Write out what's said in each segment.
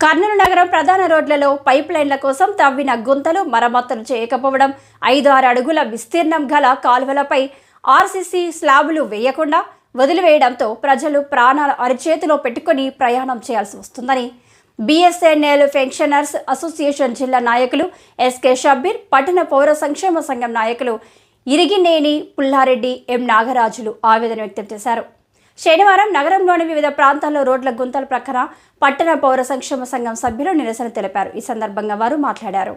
కర్నూలు నగరం ప్రధాన రోడ్లలో పైప్ లైన్ల కోసం తవ్విన గుంతలు మరమ్మతులు చేయకపోవడం ఐదు ఆరు అడుగుల విస్తీర్ణం గల కాలువలపై ఆర్సీసీ స్లాబులు వేయకుండా వదిలివేయడంతో ప్రజలు ప్రాణాల అరిచేతిలో పెట్టుకుని ప్రయాణం చేయాల్సి వస్తుందని బీఎస్ఎన్ఎల్ పెన్షనర్స్ అసోసియేషన్ జిల్లా నాయకులు ఎస్కే షబ్బీర్ పట్టణ పౌర సంక్షేమ సంఘం నాయకులు ఇరిగినేని పుల్లారెడ్డి ఎం నాగరాజులు ఆవేదన వ్యక్తం చేశారు. శనివారం నగరంలోని వివిధ ప్రాంతాల్లో రోడ్ల గుంతల ప్రక్కన పట్టణ పౌర సంక్షేమ సంఘం సభ్యులు నిరసన తెలిపారు ఈ సందర్భంగా వారు మాట్లాడారు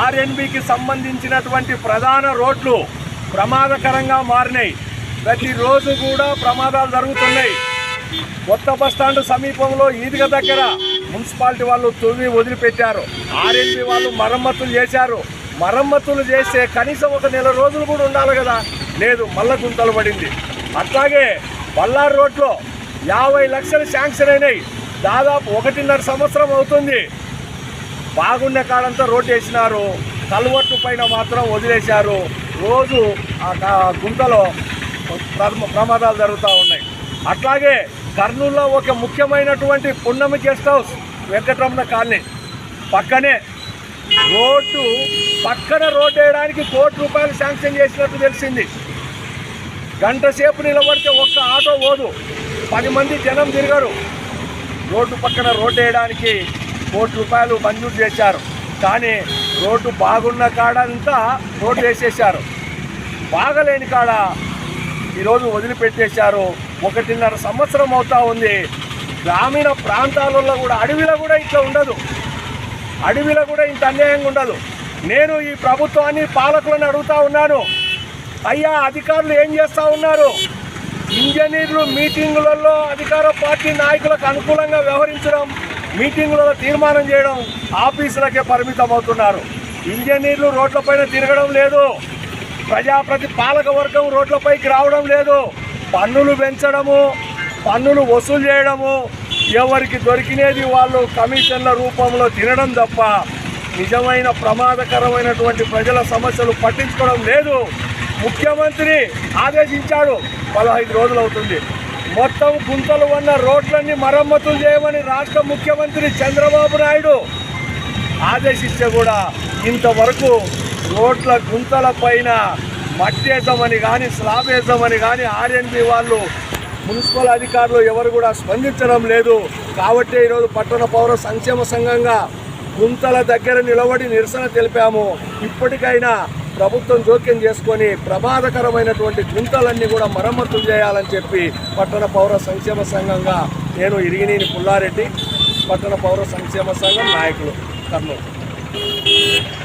ఆర్ఎన్బికి సంబంధించినటువంటి ప్రధాన రోడ్లు ప్రమాదకరంగా మారినాయి. ప్రతిరోజు కూడా ప్రమాదాలు జరుగుతున్నాయి. కొత్త బస్టాండ్ సమీపంలో ఈదిగ దగ్గర మున్సిపాలిటీ వాళ్ళు తువ్వి వదిలిపెట్టారు. ఆర్ఎన్బి వాళ్ళు మరమ్మతులు చేశారు. మరమ్మతులు చేస్తే కనీసం ఒక నెల రోజులు కూడా ఉండాలి కదా. లేదు మల్ల గుంతలు పడింది. అట్లాగే బల్లారు రోడ్లో యాభై లక్షలు శాంక్షన్ అయినాయి. దాదాపు ఒకటిన్నర సంవత్సరం అవుతుంది. బాగున్న కాడంతా రోడ్డు వేసినారు. కలువట్టు పైన మాత్రం వదిలేశారు. రోజు ఆ గుంటలో గుంతలో ప్రమాదాలు జరుగుతూ ఉన్నాయి. అట్లాగే కర్నూలులో ఒక ముఖ్యమైనటువంటి Punnami guest house Venkataramana colony. పక్కనే రోడ్డు పక్కన రోడ్డు వేయడానికి కోటి రూపాయలు శాంక్షన్ చేసినట్టు తెలిసింది. గంట సేపు నిలబడితే ఒక్క ఆటో పోదు. పది మంది జనం తిరగరు. రోడ్డు పక్కన రోడ్డు వేయడానికి కోటి రూపాయలు మంజూరు చేశారు. కానీ రోడ్డు బాగున్న కాడ అంతా రోడ్డు వేసేశారు. బాగలేని కాడ ఈరోజు వదిలిపెట్టేశారు. ఒకటిన్నర సంవత్సరం అవుతా ఉంది. గ్రామీణ ప్రాంతాలలో కూడా అడవిలో కూడా ఇట్లా ఉండదు. అడవిలో కూడా ఇంత అన్యాయంగా ఉండదు. నేను ఈ ప్రభుత్వాన్ని పాలకులను అడుగుతా ఉన్నాను. అయ్యా అధికారులు ఏం చేస్తూ ఉన్నారు? ఇంజనీర్లు మీటింగులలో అధికార పార్టీ నాయకులకు అనుకూలంగా వ్యవహరించడం మీటింగులలో తీర్మానం చేయడం ఆఫీసులకే పరిమితం అవుతున్నారు ఇంజనీర్లు రోడ్లపైన తిరగడం లేదు. ప్రజాప్రతి పాలక వర్గం రోడ్లపైకి రావడం లేదు. పన్నులు పెంచడము పన్నులు వసూలు చేయడము ఎవరికి దొరికినది వాళ్ళు కమిషన్ల రూపంలో తినడం తప్ప నిజమైన ప్రమాదకరమైనటువంటి ప్రజల సమస్యలు పట్టించుకోవడం లేదు. ముఖ్యమంత్రి ఆదేశించాడు. పదహైదు రోజులు అవుతుంది మొత్తం గుంతలు ఉన్న రోడ్లన్నీ మరమ్మతులు చేయమని రాష్ట్ర ముఖ్యమంత్రి చంద్రబాబు నాయుడు ఆదేశిస్తే కూడా ఇంతవరకు రోడ్ల గుంతల పైన మట్టేద్దామని కానీ స్లాబ్ వేద్దామని కానీ ఆర్ఎన్బి వాళ్ళు మున్సిపల్ అధికారులు ఎవరు కూడా స్పందించడం లేదు. కాబట్టి ఈరోజు పట్టణ పౌర సంక్షేమ సంఘంగా గుంతల దగ్గర నిలబడి నిరసన తెలిపాము. ఇప్పటికైనా ప్రభుత్వం జోక్యం చేసుకొని ప్రమాదకరమైనటువంటి గుంతలన్నీ కూడా మరమ్మతులు చేయాలని చెప్పి పట్టణ పౌర సంక్షేమ సంఘంగా నేను ఇరిగినేని పుల్లారెడ్డి పట్టణ పౌర సంక్షేమ సంఘం నాయకులు కర్నూలు.